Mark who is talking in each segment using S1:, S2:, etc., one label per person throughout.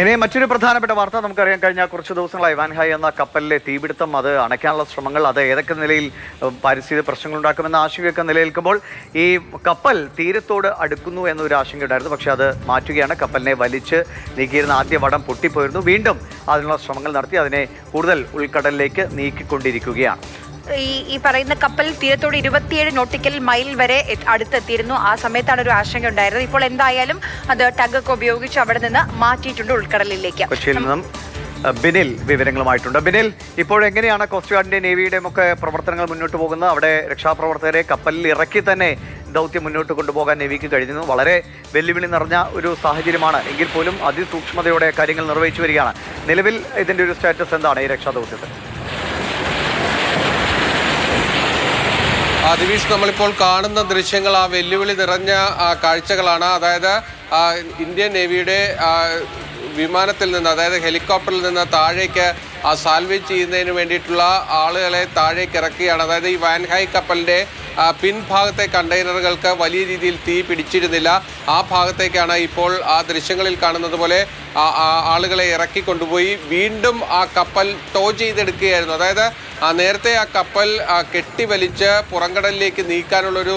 S1: ഇനി മറ്റൊരു പ്രധാനപ്പെട്ട വാർത്ത നമുക്കറിയാം കഴിഞ്ഞ കുറച്ച് ദിവസങ്ങളായി വാൻഹായ് എന്ന കപ്പലിലെ തീപിടുത്തം അത് അണയ്ക്കാനുള്ള ശ്രമങ്ങൾ അത് ഏതൊക്കെ നിലയിൽ പാരിസ്ഥിതിക പരിസ്ഥിതി പ്രശ്നങ്ങൾ ഉണ്ടാക്കുമെന്ന ആശങ്കയൊക്കെ നിലനിൽക്കുമ്പോൾ ഈ കപ്പൽ തീരത്തോട് അടുക്കുന്നു എന്നൊരു ആശങ്കയുണ്ടായിരുന്നു പക്ഷേ അത് മാറ്റുകയാണ്. കപ്പലിനെ വലിച്ച് നീക്കിയിരുന്ന ആദ്യ വടം പൊട്ടിപ്പോയിരുന്നു. വീണ്ടും അതിനുള്ള ശ്രമങ്ങൾ നടത്തി അതിനെ കൂടുതൽ ഉൾക്കടലിലേക്ക് നീക്കിക്കൊണ്ടിരിക്കുകയാണ്.
S2: ഈ ഈ പറയുന്ന കപ്പൽ തീരത്തോട് ഇരുപത്തിയേഴ് നോട്ടിക്കൽ മൈൽ വരെ അടുത്തെത്തിയിരുന്നു. ആ സമയത്താണ് ഒരു ആശങ്ക ഉണ്ടായിരുന്നത്. ഇപ്പോൾ എന്തായാലും അത് ടഗൊക്കെ ഉപയോഗിച്ച് അവിടെ നിന്ന് മാറ്റിയിട്ടുണ്ട് ഉൾക്കടലിലേക്ക്.
S1: ബിനിൽ വിവരങ്ങളുമായിട്ടുണ്ട്. ബിനിൽ ഇപ്പോൾ എങ്ങനെയാണ് കോസ്റ്റ് ഗാർഡിന്റെ നേവിയുടെയും ഒക്കെ പ്രവർത്തനങ്ങൾ മുന്നോട്ട് പോകുന്നത്? അവിടെ രക്ഷാപ്രവർത്തകരെ കപ്പലിൽ ഇറക്കി തന്നെ ദൗത്യം മുന്നോട്ട് കൊണ്ടുപോകാൻ നേവിക്ക് കഴിഞ്ഞു വളരെ വെല്ലുവിളി നിറഞ്ഞ ഒരു സാഹചര്യമാണ്. എങ്കിൽ പോലും അതിസൂക്ഷ്മതയോടെ കാര്യങ്ങൾ നിർവഹിച്ചു വരികയാണ്. നിലവിൽ ഇതിന്റെ ഒരു സ്റ്റാറ്റസ് എന്താണ് ഈ രക്ഷാദൗത്യത്തിൽ?
S3: ദിവിഷ് നമ്മളിപ്പോൾ കാണുന്ന ദൃശ്യങ്ങൾ ആ വെല്ലുവിളി നിറഞ്ഞ കാഴ്ചകളാണ്. അതായത് ഇന്ത്യൻ നേവിയുടെ വിമാനത്തിൽ നിന്ന് അതായത് ഹെലികോപ്റ്ററിൽ നിന്ന് താഴേക്ക് സാൽവേജ് ചെയ്യുന്നതിന് വേണ്ടിയിട്ടുള്ള ആളുകളെ താഴേക്ക് ഇറക്കുകയാണ്. അതായത് ഈ വാൻഹായ് കപ്പലിന്റെ പിൻഭാഗത്തെ കണ്ടെയ്നറുകൾക്ക് വലിയ രീതിയിൽ തീ പിടിച്ചിരുന്നില്ല. ആ ഭാഗത്തേക്കാണ് ഇപ്പോൾ ആ ദൃശ്യങ്ങളിൽ കാണുന്നത് പോലെ ആളുകളെ ഇറക്കി കൊണ്ടുപോയി. വീണ്ടും ആ കപ്പൽ ടോ ചെയ്തെടുക്കുകയായിരുന്നു. അതായത് നേരത്തെ ആ കപ്പൽ കെട്ടിവലിച്ച് പുറംകടലിലേക്ക് നീക്കാനുള്ളൊരു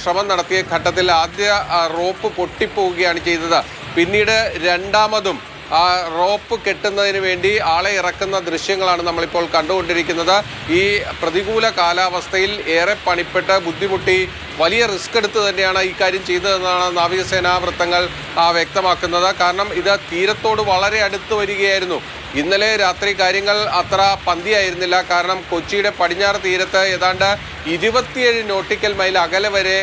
S3: ശ്രമം നടത്തിയ ഘട്ടത്തിൽ ആദ്യ റോപ്പ് പൊട്ടിപ്പോവുകയാണ് ചെയ്തത്. പിന്നീട് രണ്ടാമതും ആ റോപ്പ് കെട്ടുന്നതിന് വേണ്ടി ആളെ ഇറക്കുന്ന ദൃശ്യങ്ങളാണ് നമ്മളിപ്പോൾ കണ്ടുകൊണ്ടിരിക്കുന്നത്. ഈ പ്രതികൂല കാലാവസ്ഥയിൽ ഏറെ പണിപ്പെട്ട് ബുദ്ധിമുട്ടി വലിയ റിസ്ക് എടുത്ത് തന്നെയാണ് ഈ കാര്യം ചെയ്തതെന്നാണ് നാവികസേനാ വൃത്തങ്ങൾ വ്യക്തമാക്കുന്നത്. കാരണം ഇത് തീരത്തോട് വളരെ അടുത്ത് വരികയായിരുന്നു. ഇന്നലെ രാത്രി കാര്യങ്ങൾ അത്ര പന്തിയായിരുന്നില്ല. കാരണം കൊച്ചിയുടെ പടിഞ്ഞാറ് തീരത്ത് ഏതാണ്ട് ഇരുപത്തിയേഴ് നോട്ടിക്കൽ മൈൽ അകലെ വരെ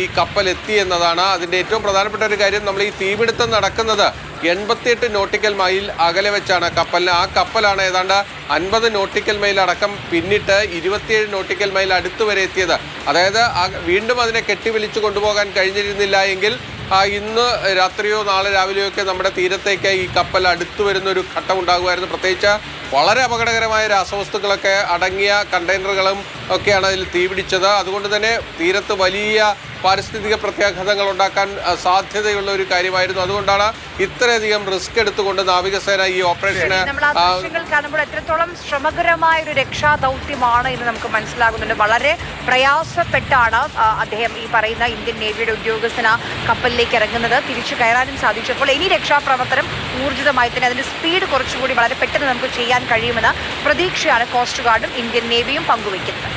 S3: ഈ കപ്പൽ എത്തി എന്നതാണ്. അതിന്റെ ഏറ്റവും പ്രധാനപ്പെട്ട ഒരു കാര്യം നമ്മൾ ഈ തീപിടുത്തം നടക്കുന്നത്. എൺപത്തിയെട്ട് നോട്ടിക്കൽ മൈൽ അകലെ വെച്ചാണ് കപ്പലിന്. ആ കപ്പലാണ് ഏതാണ്ട് അൻപത് നോട്ടിക്കൽ മൈൽ അടക്കം പിന്നിട്ട് ഇരുപത്തിയേഴ് നോട്ടിക്കൽ മൈൽ അടുത്ത് വരെ എത്തിയത്. അതായത് വീണ്ടും അതിനെ കെട്ടിവലിച്ചു കൊണ്ടുപോകാൻ കഴിഞ്ഞിരുന്നില്ല എങ്കിൽ ഇന്ന് രാത്രിയോ നാളെ രാവിലെയോ ഒക്കെ നമ്മുടെ തീരത്തേക്ക് ഈ കപ്പൽ അടുത്തു വരുന്ന ഒരു ഘട്ടം ഉണ്ടാകുമായിരുന്നു. പ്രത്യേകിച്ച് വളരെ അപകടകരമായ രാസവസ്തുക്കളൊക്കെ അടങ്ങിയ കണ്ടെയ്നറുകളും ഒക്കെയാണ് അതിൽ തീപിടിച്ചത്. അതുകൊണ്ട് തന്നെ തീരത്ത് വലിയ പാരിസ്ഥിതിക പ്രത്യാഘാതങ്ങൾ ഉണ്ടാക്കാൻ സാധ്യതയുള്ള ഒരു കാര്യമായിരുന്നു. അതുകൊണ്ടാണ് ഇത്രയധികം റിസ്ക് എടുത്തുകൊണ്ട് നാവികസേന ഈ ഓപ്പറേഷന്
S2: കാണുമ്പോൾ എത്രത്തോളം ശ്രമകരമായ ഒരു രക്ഷാ ദൗത്യമാണ് എന്ന് നമുക്ക് മനസ്സിലാകുന്നുണ്ട്. വളരെ പ്രയാസപ്പെട്ടാണ് അദ്ദേഹം ഈ പറയുന്ന ഇന്ത്യൻ നേവിയുടെ ഉദ്യോഗസ്ഥന കപ്പലിലേക്ക് ഇറങ്ങുന്നത്. തിരിച്ചു കയറാനും സാധിച്ചപ്പോൾ ഇനി രക്ഷാപ്രവർത്തനം ഊർജിതമായി തന്നെ അതിന്റെ സ്പീഡ് കുറച്ചുകൂടി വളരെ പെട്ടെന്ന് നമുക്ക് ചെയ്യാൻ കഴിയുമെന്ന പ്രതീക്ഷയാണ് കോസ്റ്റ് ഗാർഡും ഇന്ത്യൻ നേവിയും പങ്കുവയ്ക്കുന്നത്.